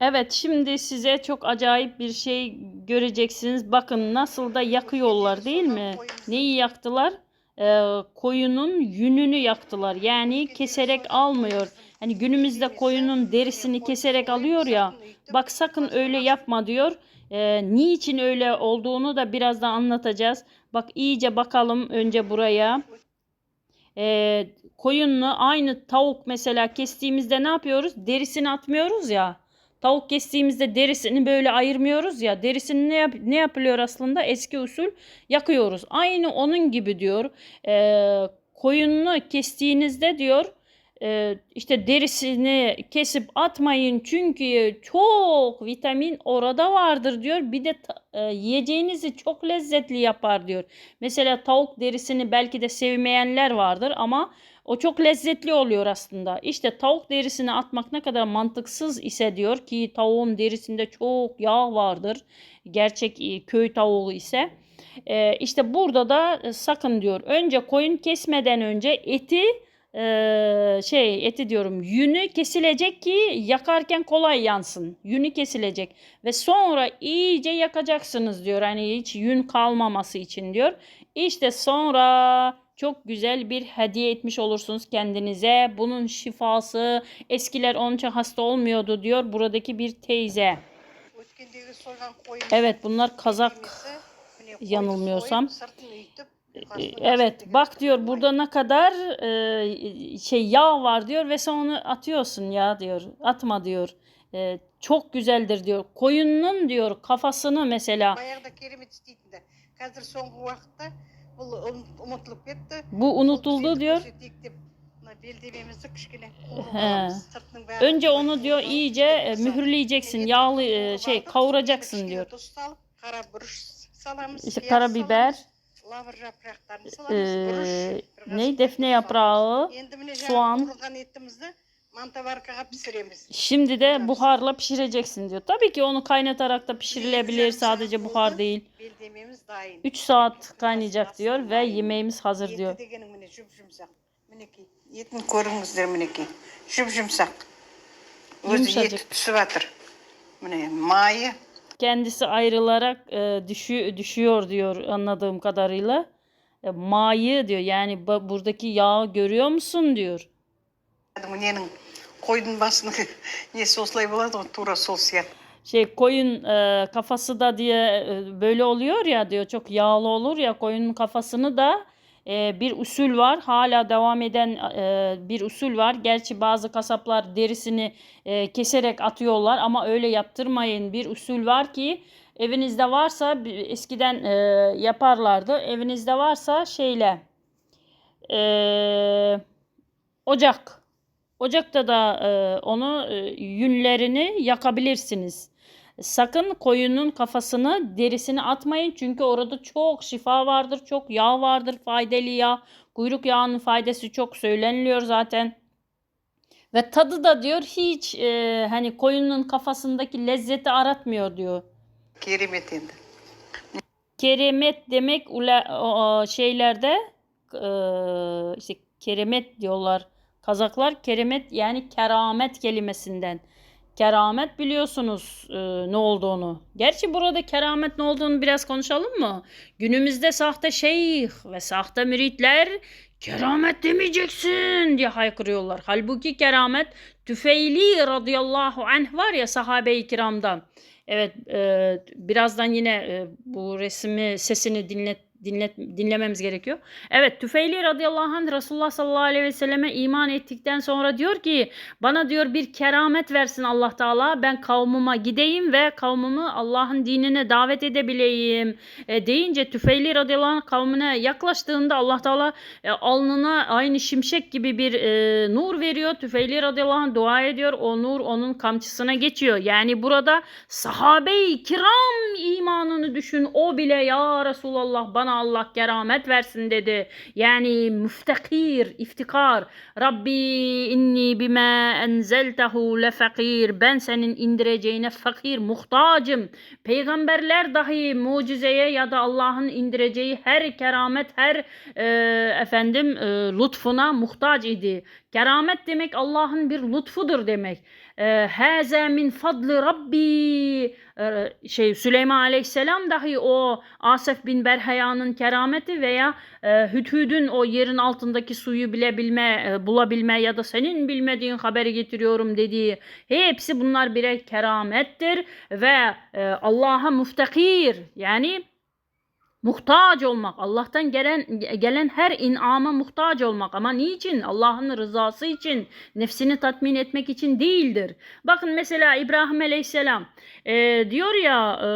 Evet, şimdi size çok acayip bir şey göreceksiniz. Bakın nasıl da yakıyorlar değil mi? Neyi yaktılar? Ee, koyunun yününü yaktılar. Yani keserek almıyor. Hani günümüzde koyunun derisini keserek alıyor ya. Bak sakın öyle yapma diyor. Ee, niçin öyle olduğunu da birazdan anlatacağız. Bak iyice bakalım önce buraya. Ee, koyunlu aynı tavuk mesela kestiğimizde ne yapıyoruz? Derisini atmıyoruz ya. Tavuk kestiğimizde derisini böyle ayırmıyoruz ya. Derisini ne, yap- ne yapılıyor aslında? Eski usul yakıyoruz. Aynı onun gibi diyor. Ee, koyununu kestiğinizde diyor e, işte derisini kesip atmayın çünkü çok vitamin orada vardır diyor. Bir de e, yiyeceğinizi çok lezzetli yapar diyor. Mesela tavuk derisini belki de sevmeyenler vardır ama o çok lezzetli oluyor aslında. İşte tavuk derisini atmak ne kadar mantıksız ise diyor ki tavuğun derisinde çok yağ vardır. Gerçek e, köy tavuğu ise. E, işte burada da e, sakın diyor. Önce koyun kesmeden önce eti e, şey eti diyorum yünü kesilecek ki yakarken kolay yansın. Yünü kesilecek ve sonra iyice yakacaksınız diyor. Hani hiç yün kalmaması için diyor. İşte sonra çok güzel bir hediye etmiş olursunuz kendinize. Bunun şifası eskiler onun hasta olmuyordu diyor buradaki bir teyze. Evet bunlar Kazak yanılmıyorsam. Ee, evet bak diyor burada ne kadar e, şey yağ var diyor ve sen onu atıyorsun ya diyor. Atma diyor. E, çok güzeldir diyor. Koyunun diyor kafasını mesela. Bayarda kerim de. Kadir son bu vakitte unutulup gitti. Bu unutuldu diyor. Bildiğimizi kışkine. Önce onu diyor iyice e, mühürleyeceksin. Yağlı e, şey, şey kavuracaksın diyor. İşte karabiber. Ee, ne defne yaprağı, soğan. Manta var. Şimdi de buharla pişireceksin diyor. Tabii ki onu kaynatarak da pişirilebilir. Sadece buhar değil. Bildiğimiz daha 3 saat kaynayacak diyor ve yemeğimiz hazır diyor. Yetin korunuzdur mineki. Şımşımsak. Özü yet. Mayı. Kendisi ayrılarak e, düşü, düşüyor diyor anladığım kadarıyla. E, mayı diyor yani buradaki yağı görüyor musun diyor ненің қойдың басының несі осылай болады ғой тура сол сияқты Şey koyun e, kafası da diye e, böyle oluyor ya diyor çok yağlı olur ya koyunun kafasını da e, bir usul var hala devam eden e, bir usul var. Gerçi bazı kasaplar derisini e, keserek atıyorlar ama öyle yaptırmayın bir usul var ki evinizde varsa bir- eskiden e, yaparlardı evinizde varsa şeyle e, ocak Ocakta da e, onu e, yünlerini yakabilirsiniz. Sakın koyunun kafasını derisini atmayın çünkü orada çok şifa vardır, çok yağ vardır, faydalı yağ. Kuyruk yağının faydası çok söyleniliyor zaten. Ve tadı da diyor hiç e, hani koyunun kafasındaki lezzeti aratmıyor diyor. Kerimetinde. Kerimet demek ula, o, şeylerde e, işte keremet diyorlar Kazaklar keremet yani keramet kelimesinden. Keramet biliyorsunuz e, ne olduğunu. Gerçi burada keramet ne olduğunu biraz konuşalım mı? Günümüzde sahte şeyh ve sahte müritler keramet demeyeceksin diye haykırıyorlar. Halbuki keramet Tüfeyli radıyallahu anh var ya sahabe-i kiramdan. Evet, e, birazdan yine e, bu resmi sesini dinlet dinlet dinlememiz gerekiyor. Evet, Tüfeyli radıyallahu anh Resulullah sallallahu aleyhi ve selleme iman ettikten sonra diyor ki bana diyor bir keramet versin Allah Teala. Ben kavmuma gideyim ve kavmimi Allah'ın dinine davet edebileyim. E, deyince Tüfeyli radıyallahu anh kavmine yaklaştığında Allah Teala e, alnına aynı şimşek gibi bir e, nur veriyor. Tüfeyli radıyallahu anh dua ediyor. O nur onun kamçısına geçiyor. Yani burada sahabe-i kiram imanını düşün. O bile ya Resulallah bana Allah keramet versin dedi. Yani müftekir, iftikar. Rabbi inni bima enzeltehu lefakir. Ben senin indireceğine fakir, muhtacım. Peygamberler dahi mucizeye ya da Allah'ın indireceği her keramet, her e, efendim e, lütfuna muhtaç idi. Keramet demek Allah'ın bir lütfudur demek. e, haza min fadli rabbi e, şey Süleyman Aleyhisselam dahi o Asef bin Berhaya'nın kerameti veya e, Hüdhüd'ün o yerin altındaki suyu bilebilme, e, bulabilme ya da senin bilmediğin haberi getiriyorum dediği hepsi bunlar birer keramettir ve e, Allah'a müftekir yani muhtaç olmak. Allah'tan gelen gelen her inama muhtaç olmak. Ama niçin? Allah'ın rızası için, nefsini tatmin etmek için değildir. Bakın mesela İbrahim Aleyhisselam e, diyor ya e,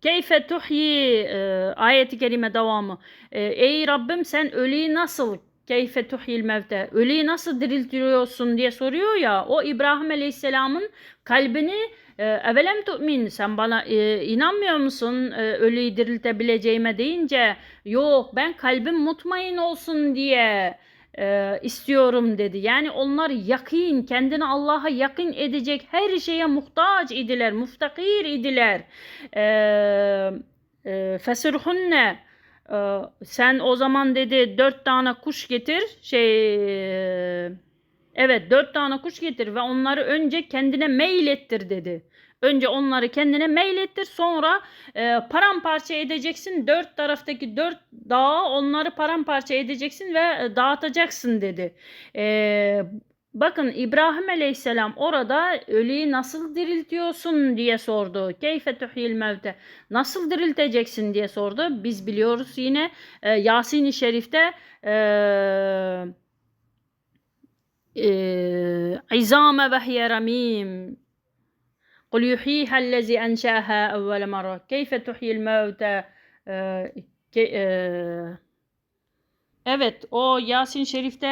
keyfe tuhyi e, ayeti kerime devamı. E, Ey Rabbim sen ölüyü nasıl keyfe tuhyil mevte ölüyü nasıl diriltiyorsun diye soruyor ya o İbrahim Aleyhisselam'ın kalbini e, evelem tu'min sen bana e, inanmıyor musun e, ölüyü diriltebileceğime deyince yok ben kalbim mutmain olsun diye e, istiyorum dedi. Yani onlar yakin, kendini Allah'a yakın edecek her şeye muhtaç idiler, muftakir idiler. E, e, Fesirhunne e, sen o zaman dedi dört tane kuş getir şey evet dört tane kuş getir ve onları önce kendine meylettir dedi. Önce onları kendine meylettir sonra e, paramparça edeceksin. Dört taraftaki dört dağı onları paramparça edeceksin ve e, dağıtacaksın dedi. E, Bakın İbrahim Aleyhisselam orada ölüyü nasıl diriltiyorsun diye sordu. Keyfe tuhyil mevte. Nasıl dirilteceksin diye sordu. Biz biliyoruz yine e, Yasin-i Şerif'te e, e, İzame ve ramim. Kul yuhiyha lezi enşaha evvel marra. Keyfe tuhyil mevte. E, ke, e, Evet o Yasin Şerif'te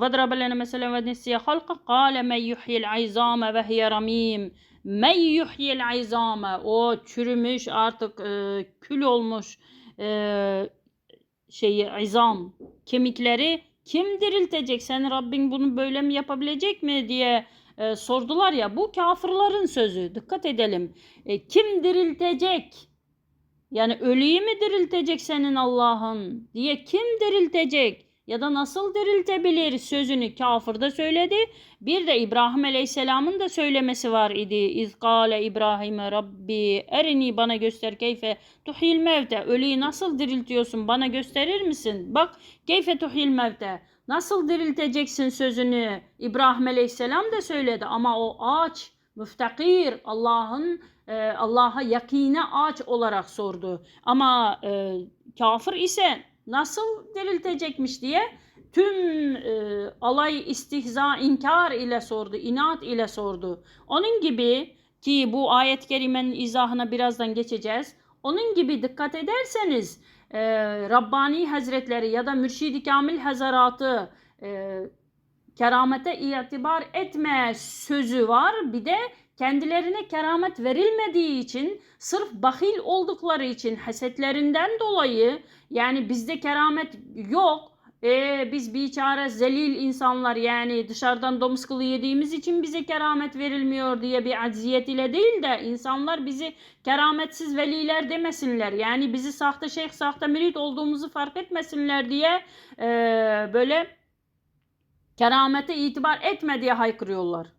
وَضْرَبَ لَنَا مَسَلًا وَنَسِيَ خَلْقَ قَالَ مَنْ يُحْيِي الْعِظَامَ وَهِيَ رَمِيمٌ مَنْ يُحْيِي الْعِظَامَ O çürümüş artık e, kül olmuş e, şeyi izam kemikleri kim diriltecek? Sen Rabbin bunu böyle mi yapabilecek mi diye e, sordular ya. Bu kafirlerin sözü. Dikkat edelim. E, kim diriltecek? Yani ölüyü mü diriltecek senin Allah'ın diye kim diriltecek? Ya da nasıl diriltebilir sözünü kafir de söyledi. Bir de İbrahim Aleyhisselam'ın da söylemesi var idi. İzkale İbrahim'e Rabbi erini bana göster keyfe tuhil mevte. Ölüyü nasıl diriltiyorsun bana gösterir misin? Bak keyfe tuhil mevte. Nasıl dirilteceksin sözünü İbrahim Aleyhisselam da söyledi ama o ağaç müftakir Allah'ın e, Allah'a yakine ağaç olarak sordu. Ama e, kafir ise nasıl diriltecekmiş diye tüm e, alay istihza inkar ile sordu, inat ile sordu. Onun gibi ki bu ayet-i kerimenin izahına birazdan geçeceğiz. Onun gibi dikkat ederseniz e, Rabbani Hazretleri ya da Mürşid-i Kamil Hazaratı e, keramete itibar etme sözü var. Bir de kendilerine keramet verilmediği için sırf bahil oldukları için hasetlerinden dolayı yani bizde keramet yok. E, biz biçare zelil insanlar yani dışarıdan domuz kılı yediğimiz için bize keramet verilmiyor diye bir acziyet ile değil de insanlar bizi kerametsiz veliler demesinler. Yani bizi sahte şeyh sahte mürit olduğumuzu fark etmesinler diye e, böyle keramete itibar etme diye haykırıyorlar.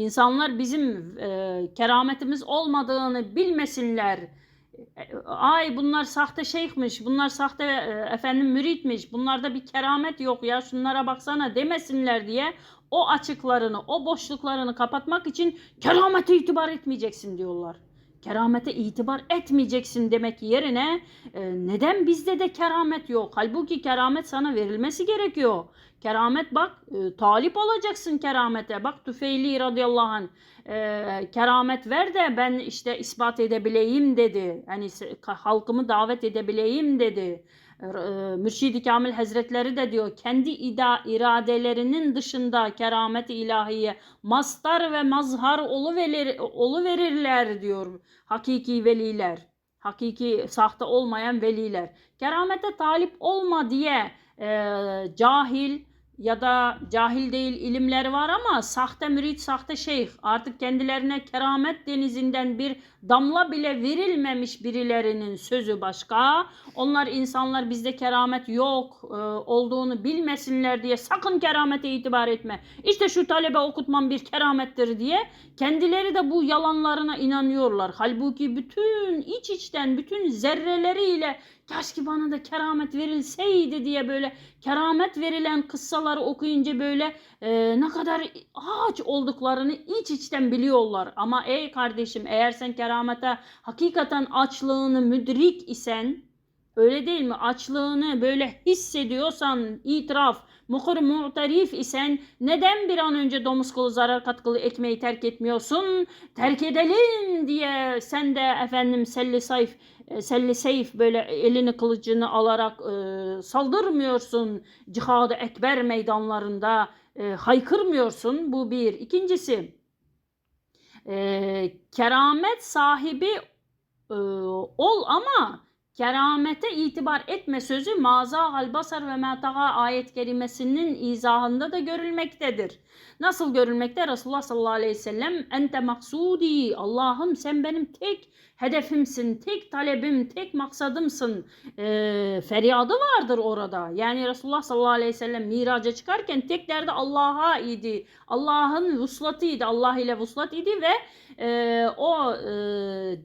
İnsanlar bizim e, kerametimiz olmadığını bilmesinler. E, Ay bunlar sahte şeyhmiş, bunlar sahte e, efendim müritmiş, bunlarda bir keramet yok ya şunlara baksana demesinler diye o açıklarını, o boşluklarını kapatmak için keramete itibar etmeyeceksin diyorlar. Keramete itibar etmeyeceksin demek yerine e, neden bizde de keramet yok? Halbuki keramet sana verilmesi gerekiyor. Keramet bak e, talip olacaksın keramete. Bak Tüfeyli radıyallahu anh e, keramet ver de ben işte ispat edebileyim dedi. Yani halkımı davet edebileyim dedi. E, Mürşid-i Kamil Hazretleri de diyor kendi iradelerinin dışında keramet ilahiye mastar ve mazhar oluverir, oluverirler diyor hakiki veliler. Hakiki sahte olmayan veliler. Keramete talip olma diye e, cahil ya da cahil değil ilimleri var ama sahte mürit, sahte şeyh artık kendilerine keramet denizinden bir damla bile verilmemiş birilerinin sözü başka. Onlar insanlar bizde keramet yok e, olduğunu bilmesinler diye sakın keramete itibar etme. İşte şu talebe okutmam bir keramettir diye kendileri de bu yalanlarına inanıyorlar. Halbuki bütün iç içten bütün zerreleriyle keşke bana da keramet verilseydi diye böyle keramet verilen kıssaları okuyunca böyle e, ne kadar ağaç olduklarını iç içten biliyorlar. Ama ey kardeşim eğer sen keramete hakikaten açlığını müdrik isen öyle değil mi? Açlığını böyle hissediyorsan itiraf, muhur mu'terif isen neden bir an önce domuz kılı zarar katkılı ekmeği terk etmiyorsun? Terk edelim diye sen de efendim selli sayf e, selli seyf böyle elini kılıcını alarak e, saldırmıyorsun cihadı ekber meydanlarında e, haykırmıyorsun bu bir ikincisi e, keramet sahibi e, ol ama keramete itibar etme sözü maza albasar ve metaga ayet kerimesinin izahında da görülmektedir. Nasıl görülmekte? Resulullah sallallahu aleyhi ve sellem ente maksudi Allah'ım sen benim tek hedefimsin, tek talebim, tek maksadımsın e, feryadı vardır orada. Yani Resulullah sallallahu aleyhi ve sellem miraca çıkarken tek derdi Allah'a idi. Allah'ın vuslatıydı. Allah ile vuslat idi ve e, o e,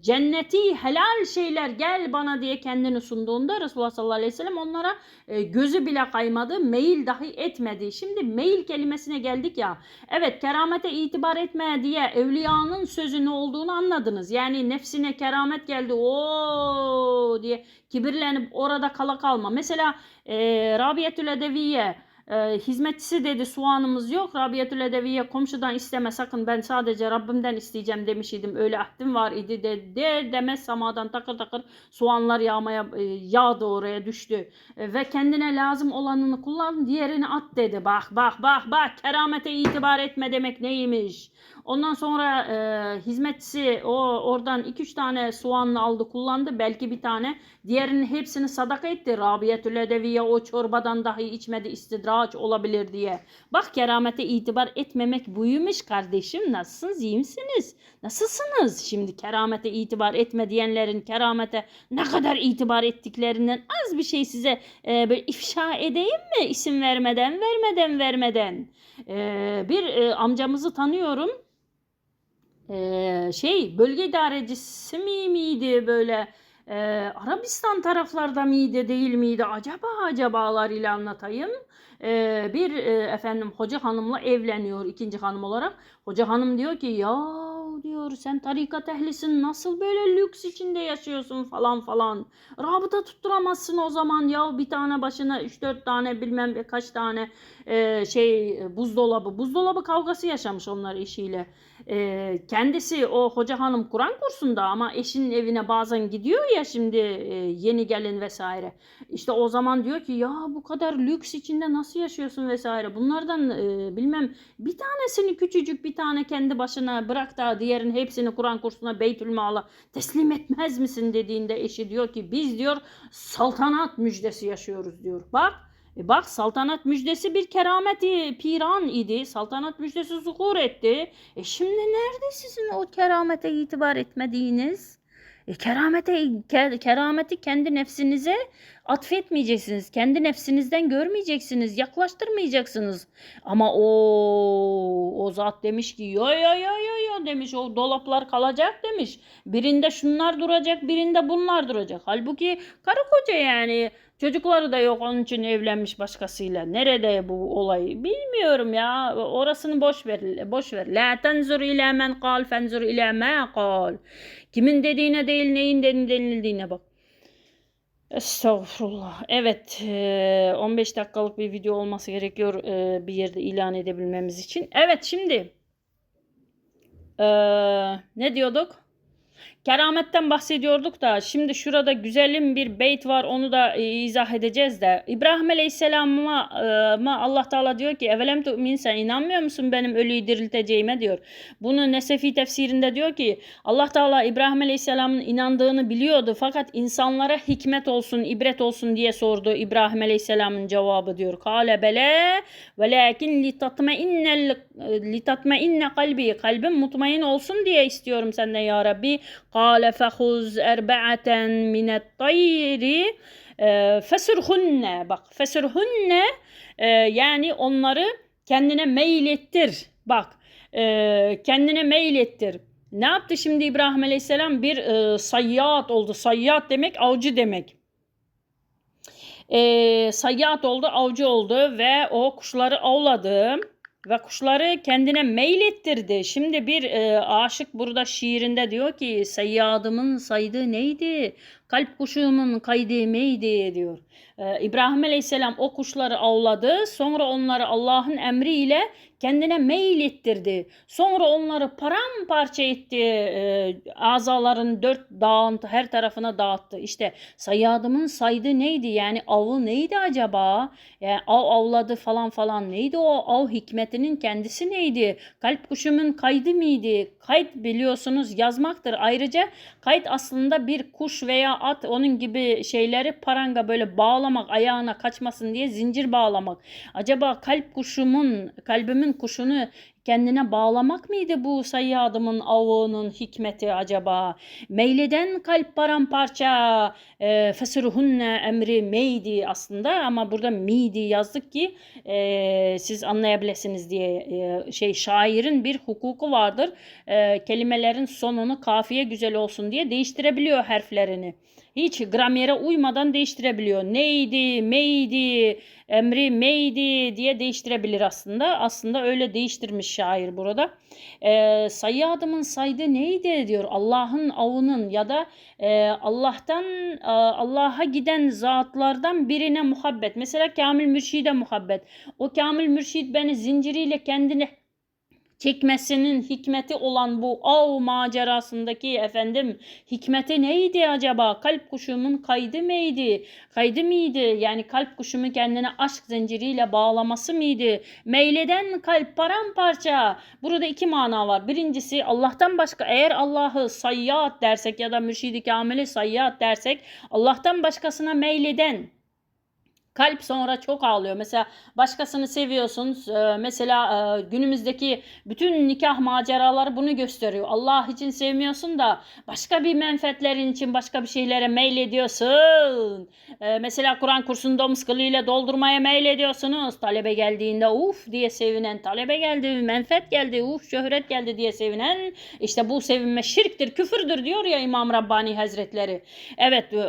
cenneti helal şeyler gel bana diye kendini sunduğunda Resulullah sallallahu aleyhi ve sellem onlara e, gözü bile kaymadı, meyil dahi etmedi. Şimdi meyil kelimesine geldik ya. Evet keramete itibar etme diye evliyanın sözü ne olduğunu anladınız. Yani nefsine keramet geldi o diye kibirlenip orada kala kalma. Mesela e, Rabietül Edeviye e, hizmetçisi dedi soğanımız yok. Rabietül Edeviye komşudan isteme sakın ben sadece Rabbimden isteyeceğim demiş idim. Öyle ahdim var idi de, de demez samadan takır takır soğanlar yağmaya e, yağdı oraya düştü. E, ve kendine lazım olanını kullan diğerini at dedi. Bak bak bak bak keramete itibar etme demek neymiş. Ondan sonra e, hizmetçisi o oradan 2-3 tane soğanlı aldı kullandı. Belki bir tane. Diğerinin hepsini sadaka etti. Rabiyetül Edeviye o çorbadan dahi içmedi istidraç olabilir diye. Bak keramete itibar etmemek buymuş kardeşim. Nasılsınız? iyi misiniz? Nasılsınız? Şimdi keramete itibar etme diyenlerin keramete ne kadar itibar ettiklerinden az bir şey size e, böyle ifşa edeyim mi? İsim vermeden, vermeden, vermeden. E, bir e, amcamızı tanıyorum e, şey bölge idarecisi mi miydi böyle e, Arabistan taraflarda mıydı değil miydi acaba acabalar ile anlatayım. E, bir e, efendim hoca hanımla evleniyor ikinci hanım olarak. Hoca hanım diyor ki ya diyor sen tarikat ehlisin nasıl böyle lüks içinde yaşıyorsun falan falan. Rabıta tutturamazsın o zaman ya bir tane başına 3-4 tane bilmem kaç tane e, şey buzdolabı. Buzdolabı kavgası yaşamış onlar eşiyle. E, kendisi o hoca hanım Kur'an kursunda ama eşinin evine bazen gidiyor ya şimdi e, yeni gelin vesaire. İşte o zaman diyor ki ya bu kadar lüks içinde nasıl yaşıyorsun vesaire. Bunlardan e, bilmem bir tanesini küçücük bir tane kendi başına bırak da diğerin hepsini Kur'an kursuna Beytülmal'a teslim etmez misin dediğinde eşi diyor ki biz diyor saltanat müjdesi yaşıyoruz diyor. Bak e bak saltanat müjdesi bir kerameti piran idi. Saltanat müjdesi zuhur etti. E şimdi nerede sizin o keramete itibar etmediğiniz? E keramete ke- kerameti kendi nefsinize atfetmeyeceksiniz. Kendi nefsinizden görmeyeceksiniz. Yaklaştırmayacaksınız. Ama o o zat demiş ki yo yo yo yo yo demiş. O dolaplar kalacak demiş. Birinde şunlar duracak, birinde bunlar duracak. Halbuki karı koca yani Çocukları da yok onun için evlenmiş başkasıyla. Nerede bu olay? Bilmiyorum ya. Orasını boş ver. Boş ver. La tenzur ila men kal fenzur ila ma kal. Kimin dediğine değil neyin denildiğine bak. Estağfurullah. Evet, e, 15 dakikalık bir video olması gerekiyor bir yerde ilan edebilmemiz için. Evet, şimdi e, ne diyorduk? Kerametten bahsediyorduk da şimdi şurada güzelim bir beyt var onu da e, izah edeceğiz de. İbrahim Aleyhisselam'a e, Allah Teala diyor ki evelem tu'min sen inanmıyor musun benim ölüyü dirilteceğime diyor. Bunu Nesefi tefsirinde diyor ki Allah Teala İbrahim Aleyhisselam'ın inandığını biliyordu fakat insanlara hikmet olsun, ibret olsun diye sordu İbrahim Aleyhisselam'ın cevabı diyor. Kale bele velakin litatmeinne litatmeinne kalbi kalbim mutmain olsun diye istiyorum senden ya Rabbi. Fehuz erba'aten minet tayri e, fesurhunne bak fesurhunne e, yani onları kendine meylettir. Bak kendine meylettir. Ne yaptı şimdi İbrahim Aleyhisselam? Bir sayyat oldu. Sayyat demek avcı demek. E, sayyat oldu, avcı oldu ve o kuşları avladı ve kuşları kendine meylettirdi. Şimdi bir e, aşık burada şiirinde diyor ki seyyadımın saydı neydi? Kalp kuşumun kaydı meydi diyor. E, İbrahim Aleyhisselam o kuşları avladı. Sonra onları Allah'ın emriyle kendine meylettirdi. Sonra onları paramparça etti. E, azaların dört dağıntı her tarafına dağıttı. İşte sayyadımın saydı neydi? Yani avı neydi acaba? Yani av avladı falan falan neydi o av hikmetinin kendisi neydi? Kalp kuşumun kaydı mıydı? Kayıt biliyorsunuz yazmaktır. Ayrıca kayıt aslında bir kuş veya at onun gibi şeyleri paranga böyle bağlamak ayağına kaçmasın diye zincir bağlamak. Acaba kalp kuşumun kalbimin kuşunu kendine bağlamak mıydı bu sayyadımın avının hikmeti acaba? Meyleden kalp paramparça e, fesruhunne emri meydi aslında ama burada miydi yazdık ki e, siz anlayabilirsiniz diye e, şey şairin bir hukuku vardır. E, kelimelerin sonunu kafiye güzel olsun diye değiştirebiliyor harflerini. Hiç gramere uymadan değiştirebiliyor. Neydi, meydi, emri meydi diye değiştirebilir aslında. Aslında öyle değiştirmiş şair burada. E, sayyadımın saydı neydi diyor. Allah'ın avının ya da e, Allah'tan e, Allah'a giden zatlardan birine muhabbet. Mesela Kamil Mürşid'e muhabbet. O Kamil Mürşid beni zinciriyle kendine çekmesinin hikmeti olan bu av macerasındaki efendim hikmeti neydi acaba? Kalp kuşumun kaydı mıydı? Kaydı mıydı? Yani kalp kuşumu kendine aşk zinciriyle bağlaması mıydı? Meyleden kalp paramparça. Burada iki mana var. Birincisi Allah'tan başka eğer Allah'ı sayyat dersek ya da mürşidi kamili sayyat dersek Allah'tan başkasına meyleden Kalp sonra çok ağlıyor. Mesela başkasını seviyorsunuz. Ee, Mesela e, günümüzdeki bütün nikah maceraları bunu gösteriyor. Allah için sevmiyorsun da başka bir menfaatlerin için başka bir şeylere meylediyorsun. Ee, Mesela Kur'an kursunu domuz kılıyla doldurmaya meylediyorsunuz. Talebe geldiğinde uf diye sevinen, talebe geldi, menfaat geldi, uf şöhret geldi diye sevinen. İşte bu sevinme şirktir, küfürdür diyor ya İmam Rabbani Hazretleri. Evet e, e,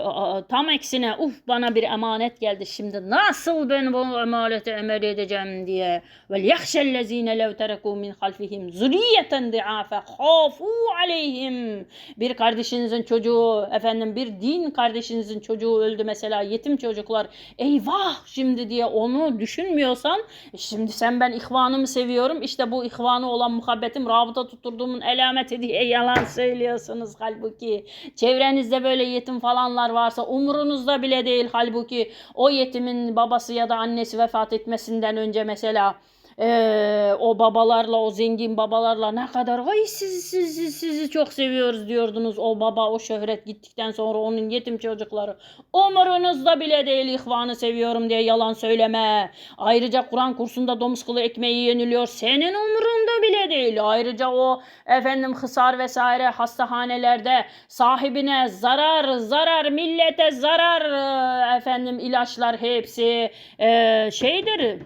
tam eksine uf bana bir emanet geldi şimdi nasıl ben bu emaneti emel edeceğim diye. Vel yahşellezine lev tereku min halfihim zuriyeten diafe khafu aleyhim. Bir kardeşinizin çocuğu efendim bir din kardeşinizin çocuğu öldü mesela yetim çocuklar. Eyvah şimdi diye onu düşünmüyorsan şimdi sen ben ihvanımı seviyorum işte bu ihvanı olan muhabbetim rabıta tutturduğumun alameti diye yalan söylüyorsunuz halbuki. Çevrenizde böyle yetim falanlar varsa umurunuzda bile değil halbuki o yetimin babası ya da annesi vefat etmesinden önce mesela eee, o babalarla o zengin babalarla ne kadar vay sizi, sizi, sizi çok seviyoruz diyordunuz. O baba o şöhret gittikten sonra onun yetim çocukları umurunuzda bile değil ihvanı seviyorum diye yalan söyleme. Ayrıca Kur'an kursunda domuz ekmeği yeniliyor. Senin umurunda bile değil. Ayrıca o efendim hısar vesaire hastahanelerde sahibine zarar zarar millete zarar e, efendim ilaçlar hepsi e, şeydir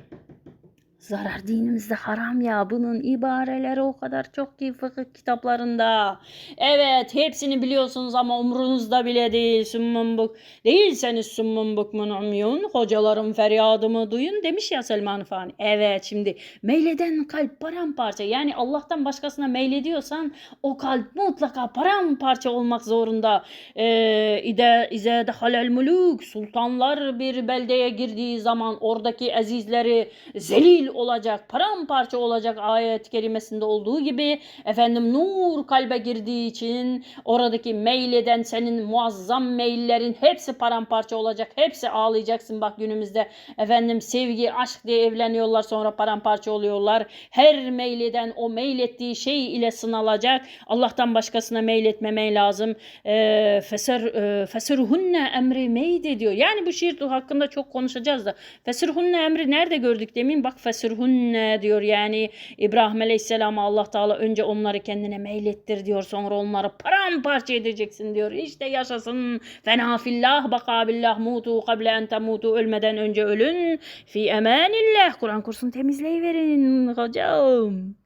Zarar dinimizde haram ya. Bunun ibareleri o kadar çok ki fıkıh kitaplarında. Evet hepsini biliyorsunuz ama umrunuzda bile değil. Summun buk. Değilseniz summun bukmun umyun. Hocalarım feryadımı duyun demiş ya Selman Fani. Evet şimdi meyleden kalp paramparça. Yani Allah'tan başkasına meylediyorsan o kalp mutlaka paramparça olmak zorunda. Ee, ide, ize dehalel muluk. Sultanlar bir beldeye girdiği zaman oradaki azizleri zelil olacak, paramparça olacak ayet kerimesinde olduğu gibi efendim nur kalbe girdiği için oradaki meyleden senin muazzam meyillerin hepsi paramparça olacak. Hepsi ağlayacaksın bak günümüzde efendim sevgi, aşk diye evleniyorlar sonra paramparça oluyorlar. Her meyleden o meylettiği şey ile sınalacak. Allah'tan başkasına meyletmemen lazım. Ee, feser e, feserhunne emri meyde diyor. Yani bu şiir hakkında çok konuşacağız da. Feserhunne emri nerede gördük demin? Bak feserhunne diyor. Yani İbrahim Aleyhisselam'a Allah Teala önce onları kendine meylettir diyor. Sonra onları paramparça edeceksin diyor. İşte yaşasın fena fillah bakabillah mutu kable en temutu ölmeden önce ölün fi emanillah. Kur'an kursunu temizleyiverin hocam.